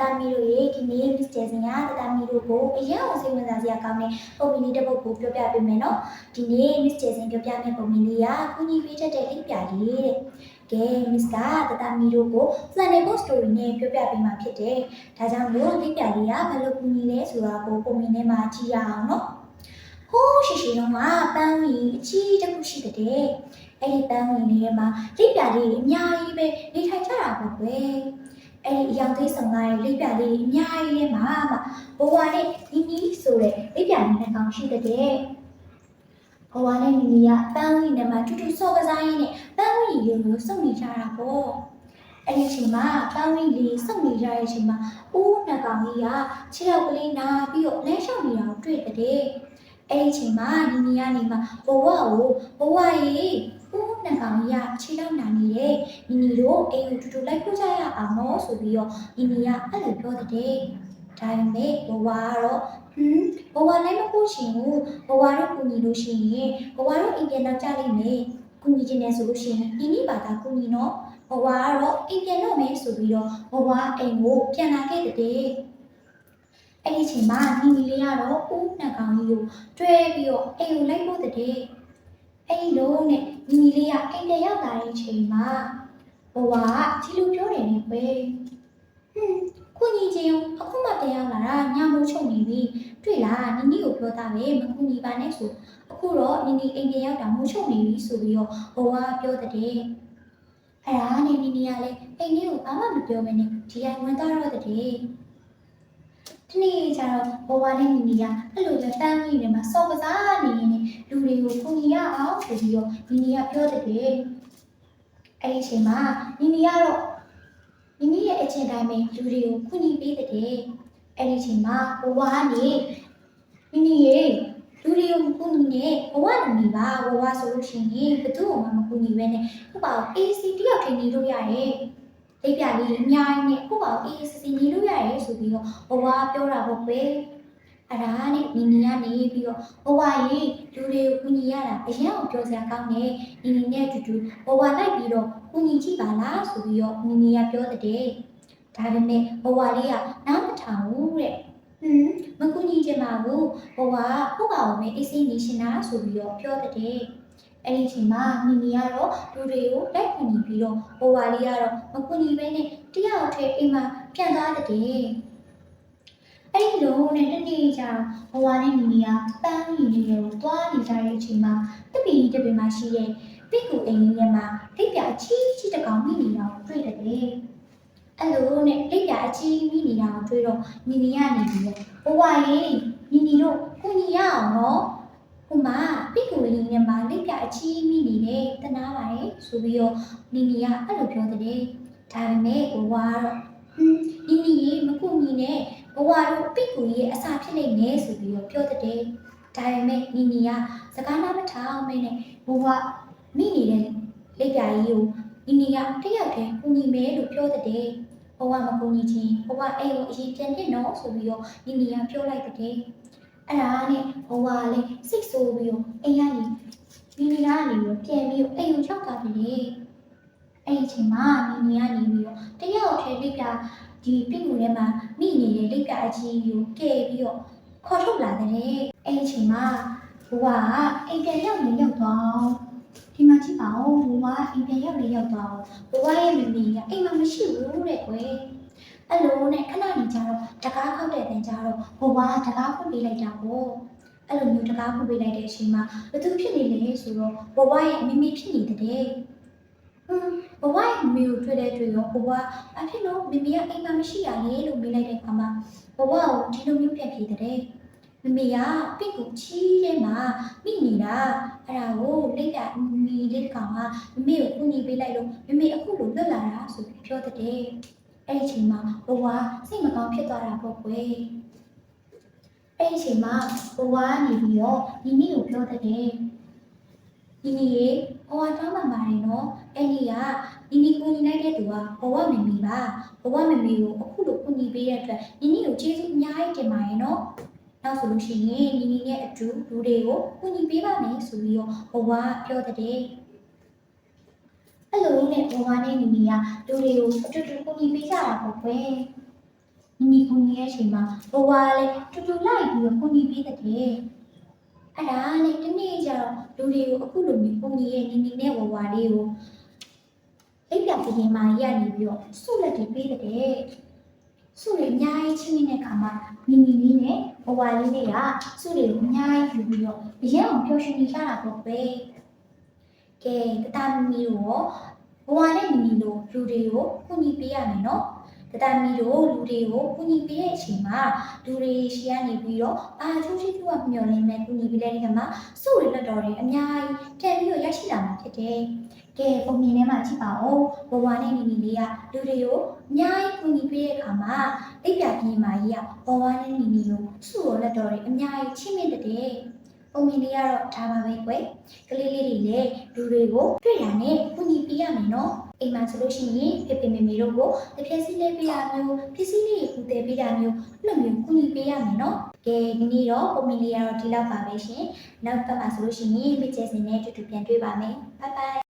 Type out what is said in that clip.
တမီတို့ရေဒီနေ့ Miss Jason ကတတမီတို့ကိုအရင်အောင်စိတ်ဝင်စားစရာကောင်းတဲ့ပုံမီလေးတစ်ပုဒ်ကိုပြောပြပေးမယ်နော်ဒီနေ့ Miss Jason ပြောပြမယ့်ပုံမီလေးကကုညီပေးတတ်တဲ့လိပ်ပြလေးတဲ့ကဲ Miss ကတတမီတို့ကို Planet Post Story နဲ့ပြောပြပေးမှာဖြစ်တယ်ဒါကြောင့်လို့လိပ်ပြလေးကဘယ်လိုကုညီလဲဆိုတာကိုပုံမီထဲမှာကြည့်ရအောင်နော်ဟိုးရှိရှိတော့ကပန်းဝင်အကြီးတစ်ခုရှိတဲ့အဲ့ဒီပန်းဝင်လေးထဲမှာလိပ်ပြလေးအများကြီးပဲနေထိုင်ကြတာပေါ့ကွယ် အဲ့ဒီအယောင်သေးဆောင်လာတဲ့လိပ်ပြလေးအများကြီးထဲမှာမှဘဝနဲ့နီနီဆိုတဲ့လိပ်ပြလေးနှစ်ကောင်ရှိတဲ့ဘဝနဲ့နီနီကပန်းဝီနဲ့မှတူတူဆော့ကစားရင်းနဲ့ပန်းဝီလေးကိုစုံနေကြတာပေါ့အဲ့ဒီအချိန်မှာပန်းဝီလေးစုံနေကြတဲ့အချိန်မှာဦးနှစ်ကောင်ကြီးကခြေထောက်ကလေးနာပြီးတော့လဲလျှောက်နေတာကိုတွေ့တဲ့အဲ့ဒီအချိန်မှာနီနီကနေမှဘဝကိုဘဝရေဦး နှစ်ကောင်ကြီးကခြေထောက်နာနေတယ်နီနီတို့အိမ်ကိုတူတူလိုက်ပို့ကြရအောင်နော်ဆိုပြီးတော့နီနီကအဲ့လိုပြောတဲ့ဒါပေမဲ့ဘဝကတော့ဟွန်းဘဝလည်းမပို့ရှင်ဘူးဘဝတော့ကူညီလို့ရှိရင်ဘဝတော့အိမ်ပြန်တော့ကြလိမ့်မယ်ကူညီခြင်းနဲ့ဆိုလို့ရှိရင်ဒီနေ့ပါတာကူညီနော်ဘဝကတော့အိမ်ပြန်တော့မယ်ဆိုပြီးတော့ဘဝအိမ်ကိုပြန်လာခဲ့တဲ့အဲ့ဒီအချိန်မှာနီနီလေးကတော့ဦးနှစ်ကောင်ကြီးကိုတွဲပြီးတော့အိမ်ကိုလိုက်ပို့တဲ့ အဲ့ဒီလုံးနဲ့နီနီလေးကအိမ်ပြန်ရောက်လာတဲ့အချိန်မှာဘဝကဒီလိုပြောတယ်နဲ့ပဲဟွန်းခုညီချင်းအခုမှတရားလာတာညမိုးချုပ်နေပြီတွေ့လားနီနီကိုပြောတာပဲမကူညီပါနဲ့ဆိုအခုတော့နီနီအိမ်ပြန်ရောက်တာမိုးချုပ်နေပြီဆိုပြီးတော့ဘဝကပြောတဲ့အဲ့ဒါနဲ့နီနီကလည်းအိမ်လေးကိုဘာမှမပြောမနဲ့ဒီအိမ်ဝင်သွားတော့တဲ့ ဒီနေ့ကျတော့ဘဝနဲ့နီနီကအဲ့လိုပဲတန်းကြီးနေမှာစော်ကစားနေရင်လူတွေကိုကူညီရအောင်ဆိုပြီးတော့နီနီကပြောတဲ့အဲ့ဒီအချိန်မှာနီနီကတော့နီနီရဲ့အချင်းတိုင်းပဲလူတွေကိုခွင့်ပြုပေးတဲ့အဲ့ဒီအချိန်မှာဘဝကနေနီနီရဲ့လူတွေကိုမကူညီနဲ့ဘဝနဲ့နေပါဘဝဆိုလို့ရှိရင်ဘယ်သူမှမကူညီပဲနဲ့ဟုတ်ပါဘူး AC တယောက်ထင်နေလို့ရတယ် လိပ်ပြလေးအများကြီးနဲ့ဟုတ်ပါဘူး AC နေလို့ရတယ်ဆိုပြီးတော့ဘဝပြောတာပေါ့ပဲအဲ့ဒါနဲ့နီနီကနေပြီးတော့ဘဝကြီးလူတွေကိုကူညီရတာအရင်အောင်ပြောစရာကောင်းတယ်နီနီနဲ့အတူတူဘဝလိုက်ပြီးတော့ကုညီကြည့်ပါလားဆိုပြီးတော့နီနီကပြောတဲ့ဒါပေမဲ့ဘဝလေးကနားမထောင်ဘူးတဲ့ဟွန်းမကုညီချင်ပါဘူးဘဝကဟုတ်ပါဦးမေအေးစိနေရှင်နာဆိုပြီးတော့ပြောတဲ့ အဲ့ဒီအချိန်မှာနီနီကတော့လူတွေကိုလိုက်ကုညီပြီးတော့ဘဝလေးကတော့မကုညီပဲနဲ့တယောက်တည်းအိမ်မှာပြန်သွားတဲ့အဲ့ဒီလိုနဲ့တနေ့ကျတော့ဘဝနဲ့နီနီကပန်းညီနေကိုသွားနေကြတဲ့အချိန်မှာတပီတပီမှာရှိတဲ့ပိကူအိမ်ကြီးထဲမှာလိပ်ပြအချီးချီးတစ်ကောင်မိနေတာကိုတွေ့တယ်လေအဲ့လိုနဲ့လိပ်ပြအချီးမိနေတာကိုတွေ့တော့နီနီကနေပြီးတော့ဘဝရေနီနီတို့ကိုညီရအောင်နော် ဟိုမှာပိကူအိမ်ကြီးထဲမှာလိပ်ပြအချီးမိနေတယ်တနာပါရဲ့ဆိုပြီးတော့နီနီကအဲ့လိုပြောတယ်ဒါပေမဲ့ဘဝကတော့ဟင်းနီနီရေမကူညီနဲ့ဘဝတို့ပိကူကြီးရဲ့အစာဖြစ်နေမယ်ဆိုပြီးတော့ပြောတယ်ဒါပေမဲ့နီနီကစကားနားမထောင်မင်းနဲ့ဘဝမိနေတဲ့လက်ပြကြီးကိုနီနီကတယောက်တည်းကူညီမယ်လို့ပြောတဲ့ဘဝမကူညီချင်းဘဝအဲ့ကိုအရင်ပြန်ပြစ်တော့ဆိုပြီးတော့နီနီကပြောလိုက်တဲ့ အဲ့ဒါနဲ့ဘဝလည်းစိတ်ဆိုးပြီးတော့အိမ်ကနေနီနီကနေပြီးတော့ပြန်ပြီးတော့အိမ်ကိုရောက်သွားတယ်အဲ့ဒီအချိန်မှာနီနီကနေပြီးတော့တယောက်တည်းလက်ပြဒီပြစ်မှုထဲမှာမိနေတဲ့လက်ပြအကြီးကိုကဲပြီးတော့ခေါ်ထုတ်လာတဲ့အဲ့ဒီအချိန်မှာဘဝကအိမ်ပြန်ရောက်နေရောက်တော့ဒီမှာကြည့်ပါဦးဘဝအိမ်ပြန်ရောက်လေရောက်တော့ဘဝရဲ့မမီကအိမ်မှာမရှိဘူးတဲ့ကွယ် အဲ့လိုနဲ့ခဏနေကြတော့တကားခောက်တဲ့တန်ကြတော့ဘဝတကားဖွင့်ပေးလိုက်တာပေါ့အဲ့လိုမျိုးတကားဖွင့်ပေးလိုက်တဲ့အချိန်မှာဘသူဖြစ်နေလဲဆိုတော့ဘဝရဲ့မမီဖြစ်နေတဲ့ဟွန်းဘဝရဲ့မမီကိုတွေ့တဲ့တွေ့ရောဘဝအဖြစ်လို့မမီကအိမ်မှာမရှိရလေလို့မေးလိုက်တဲ့အခါမှာဘဝကိုဒီလိုမျိုးပြန်ပြေးတဲ့မမီကပင့်ကိုချီးထဲမှာမိနေတာအဲ့ဒါကိုလိတ်ကမီလေးကောင်ကမမေကိုကူညီပေးလိုက်လို့မမေအခုလိုလွတ်လာတာဆိုပြီးပြောတဲ့ အဲ့ဒီအချိန်မှာဘဝစိတ်မကောင်းဖြစ်သွားတာပေါ့ကွယ်အဲ့ဒီအချိန်မှာဘဝကနေပြီးတော့ညီနီကိုပြောတဲ့ညီနီရေဘဝတောင်းပန်ပါတယ်နော်အဲ့ဒီကညီနီကူညီလိုက်တဲ့သူကဘဝမမီပါဘဝမမီကိုအခုလိုကူညီပေးတဲ့အတွက်ညီနီကိုကျေးဇူးအများကြီးတင်ပါတယ်နော်နောက်ဆိုလို့ရှိရင်ညီညီနဲ့အတူလူတွေကိုကူညီပေးပါမယ်ဆိုပြီးတော့ဘဝပြောတဲ့ အဲ့လိုနဲ့ဘဝနဲ့ညီညီကလူတွေကိုအတူတူကူညီပေးကြတာပေါ့ကွယ်နီနီကိုညီရဲ့အချိန်မှာဘဝလည်းတူတူလိုက်ပြီးတော့ကိုညီပေးတဲ့တဲ့အဲ့ဒါလေဒီနေ့ကျတော့လူတွေကိုအခုလိုမျိုးကိုညီရဲ့နီနီနဲ့ဘဝလေးကိုအိပ်ပြပြင်းမာရနေပြီးတော့ဆုလက်တွေပေးတဲ့တဲ့ဆုတွေအများကြီးချင်းနေတဲ့ခါမှာနီနီလေးနဲ့ဘဝလေးတွေကဆုတွေကိုအများကြီးယူပြီးတော့အရင်အောင်ပျော်ရွှင်နေကြတာပေါ့ပဲ ကဲတတမီတို့ရောဘဝနဲ့နီနီတို့လူတွေကိုကူညီပေးရမယ်နော်တတမီတို့လူတွေကိုကူညီပေးတဲ့အချိန်မှာလူတွေရှီကနေပြီးတော့အာချိုးချိုးကမျောလင်းမဲ့ကူညီပေးတဲ့ဒီကမှာစုရလက်တော်တွေအများကြီးတက်ပြီးတော့ရရှိလာမှာဖြစ်တယ်။ကဲပုံမြင်ထဲမှာကြည့်ပါဦးဘဝနဲ့နီနီလေးကလူတွေကိုအများကြီးကူညီပေးတဲ့အခါမှာအိပ်ပြပြင်းမာကြီးကဘဝနဲ့နီနီကိုစုရလက်တော်တွေအများကြီးချိမြင့်တဲ့ ပုံမြင်လေးကတော့ဒါပါပဲကွယ်ကလေးလေးတွေလည်းလူတွေကိုတွေ့တာနဲ့ကူညီပေးရမယ်နော်အိမ်မှာဆိုလို့ရှိရင်ဖေဖေမေမေတို့ကိုတပြက်စီလေးပေးတာမျိုးပစ္စည်းလေးကိုတည်ပေးတာမျိုးအဲ့လိုမျိုးကူညီပေးရမယ်နော်ကဲဒီနေ့တော့ပုံမီလေးကတော့ဒီလောက်ပါပဲရှင်နောက်ပတ်မှာဆိုလို့ရှိရင်ပြည့်ကျဲစင်နဲ့အတူတူပြန်တွေ့ပါမယ်ဘိုင်ဘိုင်